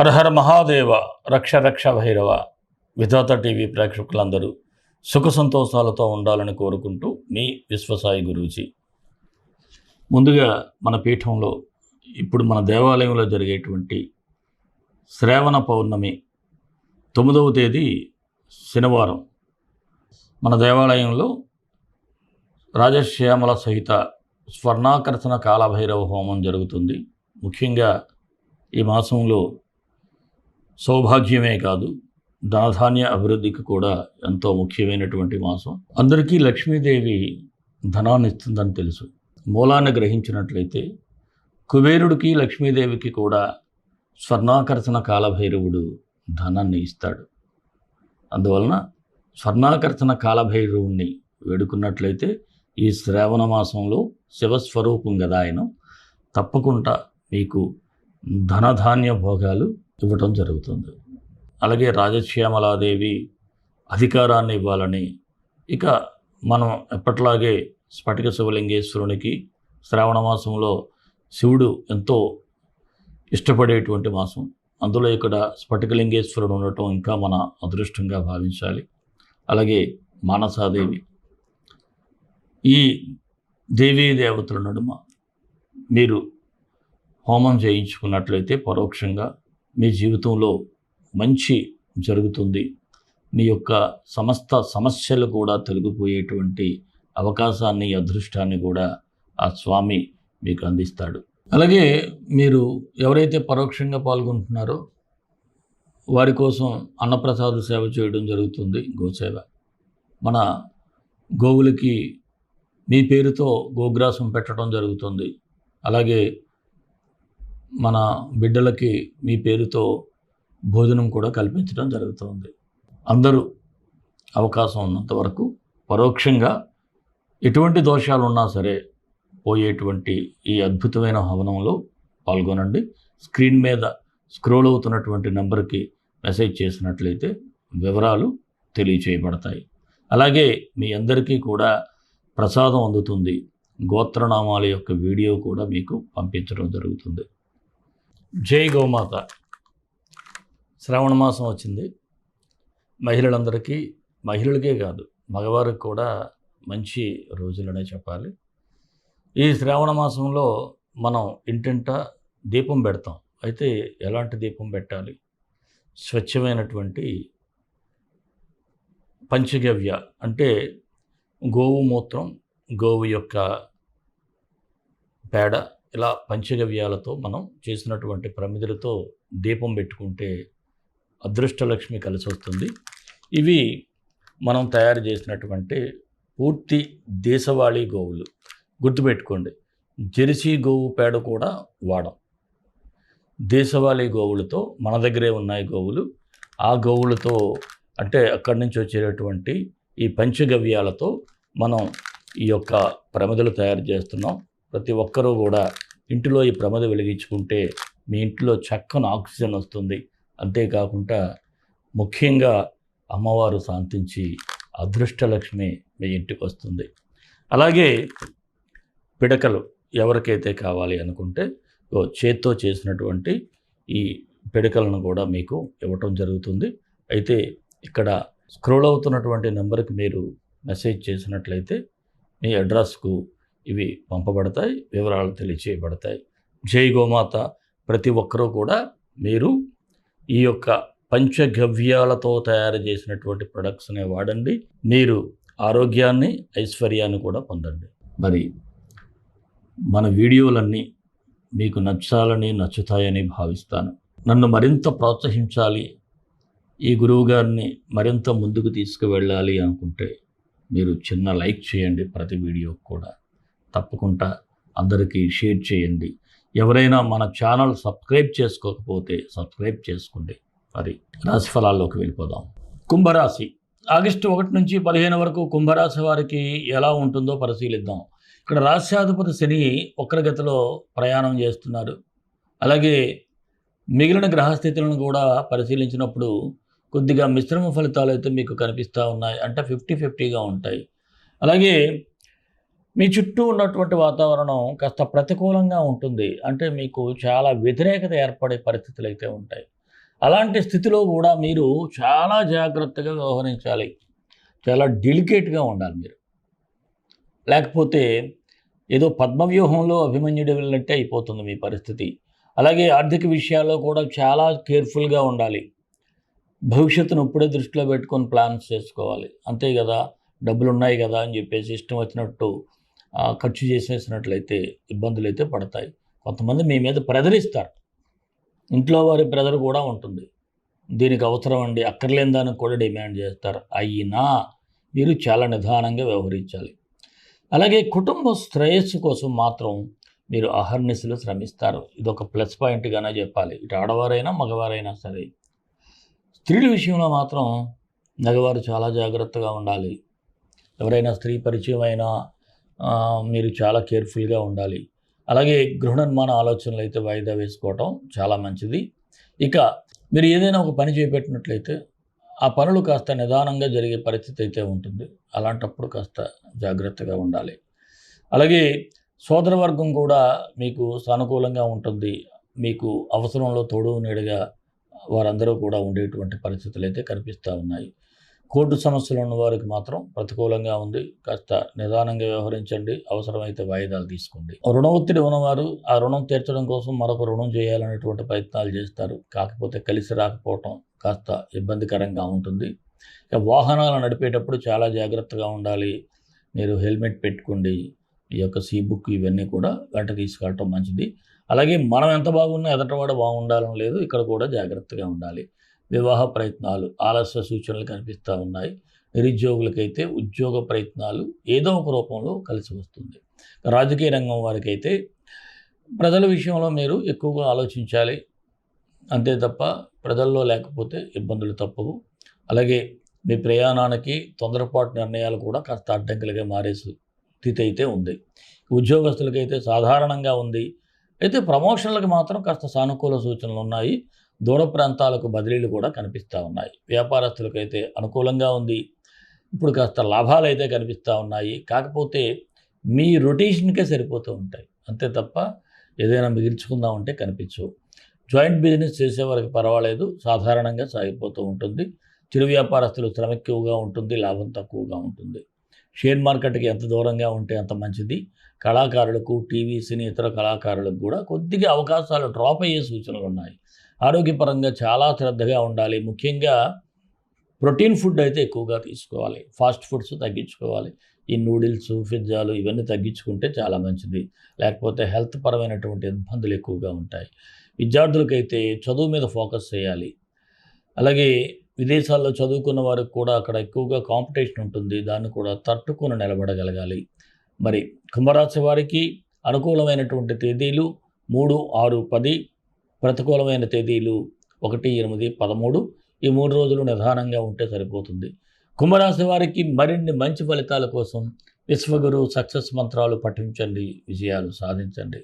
హరహర మహాదేవ రక్ష రక్ష భైరవ విధాత టీవీ ప్రేక్షకులందరూ సుఖ సంతోషాలతో ఉండాలని కోరుకుంటూ మీ విశ్వసాయి గురూజీ. ముందుగా మన పీఠంలో ఇప్పుడు మన దేవాలయంలో జరిగేటువంటి శ్రావణ పౌర్ణమి తొమ్మిదవ తేదీ శనివారం. మన దేవాలయంలో రాజశ్యామల సహిత స్వర్ణాకర్షణ కాలభైరవ హోమం జరుగుతుంది. ముఖ్యంగా ఈ మాసంలో సౌభాగ్యమే కాదు ధనధాన్య అభివృద్ధికి కూడా ఎంతో ముఖ్యమైనటువంటి మాసం. అందరికీ లక్ష్మీదేవి ధనాన్ని ఇస్తుందని తెలుసు. మూలాన్ని గ్రహించినట్లయితే కుబేరుడికి లక్ష్మీదేవికి కూడా స్వర్ణాకర్షణ కాలభైరవుడు ధనాన్ని ఇస్తాడు. అందువలన స్వర్ణాకర్షణ కాలభైరవుణ్ణి వేడుకున్నట్లయితే ఈ శ్రావణ మాసంలో శివస్వరూపం కదా ఆయన తప్పకుండా మీకు ధనధాన్య భోగాలు ఇవ్వటం జరుగుతుంది. అలాగే రాజశ్యామలాదేవి అధికారాన్ని ఇవ్వాలని ఇక మనం ఎప్పట్లాగే స్ఫటిక శివలింగేశ్వరునికి శ్రావణ మాసంలో శివుడు ఎంతో ఇష్టపడేటువంటి మాసం. అందులో ఇక్కడ స్ఫటికలింగేశ్వరుడు ఉండటం ఇంకా మన అదృష్టంగా భావించాలి. అలాగే మానసాదేవి. ఈ దేవీ దేవతల నడుమ మీరు హోమం చేయించుకున్నట్లయితే పరోక్షంగా మీ జీవితంలో మంచి జరుగుతుంది. మీ యొక్క సమస్త సమస్యలు కూడా తొలగిపోయేటువంటి అవకాశాన్ని అదృష్టాన్ని కూడా ఆ స్వామి మీకు అందిస్తాడు. అలాగే మీరు ఎవరైతే పరోక్షంగా పాల్గొంటున్నారో వారి కోసం అన్నప్రసాద సేవ చేయడం జరుగుతుంది గోసేవ. మన గోవులకి మీ పేరుతో గోగ్రాసం పెట్టడం జరుగుతుంది. అలాగే మన బిడ్డలకి మీ పేరుతో భోజనం కూడా కల్పించడం జరుగుతుంది. అందరూ అవకాశం ఉన్నంత వరకు పరోక్షంగా ఎటువంటి దోషాలు ఉన్నా సరే పోయేటువంటి ఈ అద్భుతమైన హవనంలో పాల్గొనండి. స్క్రీన్ మీద స్క్రోల్ అవుతున్నటువంటి నెంబర్కి మెసేజ్ చేసినట్లయితే వివరాలు తెలియచేయబడతాయి. అలాగే మీ అందరికీ కూడా ప్రసాదం అందుతుంది. గోత్రనామాల యొక్క వీడియో కూడా మీకు పంపించడం జరుగుతుంది. జై గోమాత. శ్రావణ మాసం వచ్చింది. మహిళలందరికీ మహిళలకే కాదు మగవారికి కూడా మంచి రోజులనే చెప్పాలి. ఈ శ్రావణ మాసంలో మనం ఇంటింట దీపం పెడతాం. అయితే ఎలాంటి దీపం పెట్టాలి? స్వచ్ఛమైనటువంటి పంచగవ్య అంటే గోవు మూత్రం గోవు యొక్క పేడ ఇలా పంచగవ్యాలతో మనం చేసినటువంటి ప్రమిదలతో దీపం పెట్టుకుంటే అదృష్టలక్ష్మి కలిసి వస్తుంది ఇవి మనం తయారు చేసినటువంటి పూర్తి దేశవాళీ గోవులు. గుర్తుపెట్టుకోండి జెర్సీ గోవు పేడ కూడా వాడం. దేశవాళీ గోవులతో మన దగ్గరే ఉన్నాయి గోవులు. ఆ గోవులతో అంటే అక్కడి నుంచి వచ్చేటటువంటి ఈ పంచగవ్యాలతో మనం ఈ యొక్క ప్రమిదలు తయారు చేస్తున్నాం. ప్రతి ఒక్కరూ కూడా ఇంటిలో ఈ ప్రమద వెలిగించుకుంటే మీ ఇంట్లో చక్కని ఆక్సిజన్ వస్తుంది. అంతేకాకుండా ముఖ్యంగా అమ్మవారు శాంతించి అదృష్టలక్ష్మి మీ ఇంటికి వస్తుంది. అలాగే పిడకలు ఎవరికైతే కావాలి అనుకుంటే చేత్తో చేసినటువంటి ఈ పిడకలను కూడా మీకు ఇవ్వటం జరుగుతుంది. అయితే ఇక్కడ స్క్రోల్ అవుతున్నటువంటి నెంబర్కి మీరు మెసేజ్ చేసినట్లయితే మీ అడ్రస్కు ఇవి పంపబడతాయి వివరాలు తెలియచేయబడతాయి. జై గోమాత ప్రతి ఒక్కరూ కూడా మీరు ఈ యొక్క పంచగవ్యాలతో తయారు చేసినటువంటి ప్రొడక్ట్స్ని వాడండి. మీరు ఆరోగ్యాన్ని ఐశ్వర్యాన్ని కూడా పొందండి. మరి మన వీడియోలన్నీ మీకు నచ్చాలని నచ్చుతాయని భావిస్తాను. నన్ను మరింత ప్రోత్సహించాలి ఈ గురువు గారిని మరింత ముందుకు తీసుకువెళ్ళాలి అనుకుంటే మీరు చిన్న లైక్ చేయండి ప్రతి వీడియోకి కూడా. తప్పకుండా అందరికీ షేర్ చేయండి. ఎవరైనా మన ఛానల్ సబ్స్క్రైబ్ చేసుకోకపోతే సబ్స్క్రైబ్ చేసుకోండి. మరి రాశి ఫలాల్లోకి వెళ్ళిపోదాం. కుంభరాశి. ఆగస్టు ఒకటి నుంచి పదిహేను వరకు కుంభరాశి వారికి ఎలా ఉంటుందో పరిశీలిద్దాం. ఇక్కడ రాశ్యాధిపతి శని వక్రగతిలో ప్రయాణం చేస్తున్నారు. అలాగే మిగిలిన గ్రహస్థితులను కూడా పరిశీలించినప్పుడు కొద్దిగా మిశ్రమ ఫలితాలు అయితే మీకు కనిపిస్తూ ఉన్నాయి. అంటే ఫిఫ్టీ ఫిఫ్టీగా ఉంటాయి. అలాగే మీ చుట్టూ ఉన్నటువంటి వాతావరణం కాస్త ప్రతికూలంగా ఉంటుంది. అంటే మీకు చాలా వ్యతిరేకత ఏర్పడే పరిస్థితులు అయితే ఉంటాయి. అలాంటి స్థితిలో కూడా మీరు చాలా జాగ్రత్తగా వ్యవహరించాలి. చాలా డెలికేట్గా ఉండాలి మీరు. లేకపోతే ఏదో పద్మవ్యూహంలో అభిమన్యుడు వెళ్ళినట్టే అయిపోతుంది మీ పరిస్థితి. అలాగే ఆర్థిక విషయాల్లో కూడా చాలా కేర్ఫుల్గా ఉండాలి. భవిష్యత్తును ఇప్పుడే దృష్టిలో పెట్టుకొని ప్లాన్స్ చేసుకోవాలి. అంతే కదా డబ్బులు ఉన్నాయి కదా అని చెప్పేసి ఇష్టం వచ్చినట్టు ఖర్చు చేసేసినట్లయితే ఇబ్బందులు అయితే పడతాయి. కొంతమంది మీ మీద ప్రెదరిస్తారు. ఇంట్లో వారి ప్రెదర్ కూడా ఉంటుంది. దీనికి అవసరం అండి అక్కర్లేని దానికి కూడా డిమాండ్ చేస్తారు. అయినా మీరు చాలా నిదానంగా వ్యవహరించాలి. అలాగే కుటుంబ శ్రేయస్సు కోసం మాత్రం మీరు అహర్నిశలు శ్రమిస్తారు. ఇది ఒక ప్లస్ పాయింట్గానే చెప్పాలి. ఇటు ఆడవారైనా మగవారైనా సరే. స్త్రీల విషయంలో మాత్రం మగవారు చాలా జాగ్రత్తగా ఉండాలి. ఎవరైనా స్త్రీ పరిచయం అయినా మీరు చాలా కేర్ఫుల్గా ఉండాలి. అలాగే గృహ నిర్మాణ ఆలోచనలు అయితే వాయిదా వేసుకోవటం చాలా మంచిది. ఇక మీరు ఏదైనా ఒక పని చేపెట్టినట్లయితే ఆ పనులు కాస్త నిదానంగా జరిగే పరిస్థితి అయితే ఉంటుంది. అలాంటప్పుడు కాస్త జాగ్రత్తగా ఉండాలి. అలాగే సోదరవర్గం కూడా మీకు సానుకూలంగా ఉంటుంది. మీకు అవసరంలో తోడు నీడగా వారందరూ కూడా ఉండేటువంటి పరిస్థితులు అయితే కనిపిస్తూ ఉన్నాయి. కోర్టు సమస్యలు ఉన్న వారికి మాత్రం ప్రతికూలంగా ఉంది. కాస్త నిదానంగా వ్యవహరించండి. అవసరమైతే వాయిదాలు తీసుకోండి. రుణ ఒత్తిడి ఉన్నవారు ఆ రుణం తీర్చడం కోసం మరొక రుణం చేయాలనేటువంటి ప్రయత్నాలు చేస్తారు. కాకపోతే కలిసి రాకపోవటం కాస్త ఇబ్బందికరంగా ఉంటుంది. ఇక వాహనాలు నడిపేటప్పుడు చాలా జాగ్రత్తగా ఉండాలి. మీరు హెల్మెట్ పెట్టుకోండి. ఈ యొక్క సీ బుక్ ఇవన్నీ కూడా వెంట తీసుకెళ్ళటం మంచిది. అలాగే మనం ఎంత బాగున్నా ఎదటవాడు బాగుండాలని లేదు. ఇక్కడ కూడా జాగ్రత్తగా ఉండాలి. వివాహ ప్రయత్నాలు ఆలస్య సూచనలు కనిపిస్తూ ఉన్నాయి. నిరుద్యోగులకైతే ఉద్యోగ ప్రయత్నాలు ఏదో ఒక రూపంలో కలిసి వస్తుంది. రాజకీయ రంగం వారికైతే ప్రజల విషయంలో మీరు ఎక్కువగా ఆలోచించాలి. అంతే తప్ప ప్రజల్లో లేకపోతే ఇబ్బందులు తప్పవు. అలాగే మీ ప్రయాణానికి తొందరపాటు నిర్ణయాలు కూడా కాస్త అడ్డంకులుగా మారే స్థితి అయితే ఉంది. ఉద్యోగస్తులకైతే సాధారణంగా ఉంది. అయితే ప్రమోషన్లకు మాత్రం కాస్త సానుకూల సూచనలు ఉన్నాయి. దూర ప్రాంతాలకు బదిలీలు కూడా కనిపిస్తూ ఉన్నాయి. వ్యాపారస్తులకైతే అనుకూలంగా ఉంది. ఇప్పుడు కాస్త లాభాలు అయితే కనిపిస్తూ ఉన్నాయి. కాకపోతే మీ రొటేషన్కే సరిపోతూ ఉంటాయి. అంతే తప్ప ఏదైనా మిగిల్చుకుందాం అంటే కనిపించవు. జాయింట్ బిజినెస్ చేసేవారికి పర్వాలేదు. సాధారణంగా సాగిపోతూ ఉంటుంది. చిరు వ్యాపారస్తులు శ్రమ ఎక్కువగా ఉంటుంది. లాభం తక్కువగా ఉంటుంది. షేర్ మార్కెట్కి ఎంత దూరంగా ఉంటే అంత మంచిది. కళాకారులకు టీవీ సినీ ఇతర కళాకారులకు కూడా కొద్దిగా అవకాశాలు డ్రాప్ అయ్యే సూచనలు ఉన్నాయి ఆరోగ్యపరంగా చాలా శ్రద్ధగా ఉండాలి. ముఖ్యంగా ప్రోటీన్ ఫుడ్ అయితే ఎక్కువగా తీసుకోవాలి. ఫాస్ట్ ఫుడ్స్ తగ్గించుకోవాలి. ఈ నూడిల్స్ పిజ్జాలు ఇవన్నీ తగ్గించుకుంటే చాలా మంచిది. లేకపోతే హెల్త్ పరమైనటువంటి ఇబ్బందులు ఎక్కువగా ఉంటాయి. విద్యార్థులకైతే చదువు మీద ఫోకస్ చేయాలి. అలాగే విదేశాల్లో చదువుకున్న వారికి కూడా అక్కడ ఎక్కువగా కాంపిటీషన్ ఉంటుంది. దాన్ని కూడా తట్టుకుని నిలబడగలగాలి. మరి కుంభరాశి వారికి అనుకూలమైనటువంటి తేదీలు మూడు ఆరు పది ప్రతికూలమైన తేదీలు ఒకటి ఎనిమిది పదమూడు ఈ మూడు రోజులు నిదానంగా ఉంటే సరిపోతుంది. కుంభరాశి వారికి మరిన్ని మంచి ఫలితాల కోసం విశ్వగురు సక్సెస్ మంత్రాలు పఠించండి విజయాలు సాధించండి.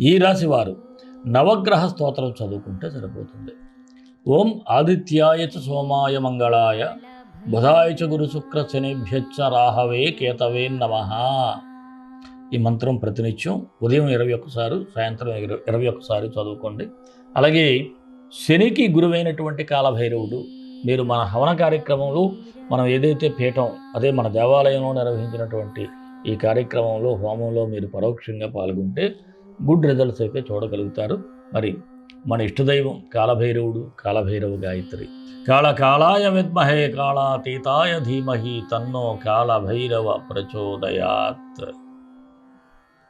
ఈ రాశి వారు నవగ్రహ స్తోత్రం చదువుకుంటే సరిపోతుంది. ఓం ఆదిత్యాయ చ సోమాయ మంగళాయ బుధాయ చ గురు శుక్ర శనిభ్యచ్చ రాహవే కేతవే నమ. ఈ మంత్రం ప్రతినిత్యం ఉదయం ఇరవై ఒక్కసారి సాయంత్రం ఇరవై ఒక్కసారి చదువుకోండి. అలాగే శనికి గురువైనటువంటి కాలభైరవుడు మీరు మన హవన కార్యక్రమంలో మనం ఏదైతే పీఠం అదే మన దేవాలయంలో నిర్వహించినటువంటి ఈ కార్యక్రమంలో హోమంలో మీరు పరోక్షంగా పాల్గొంటే గుడ్ రిజల్ట్స్ అయితే చూడగలుగుతారు. మరి మన ఇష్టదైవం కాలభైరవుడు కాలభైరవ గాయత్రి. కాళ కాళాయ విద్మహే కాళాతీతాయ ధీమహి తన్నో కాలభైరవ ప్రచోదయాత్.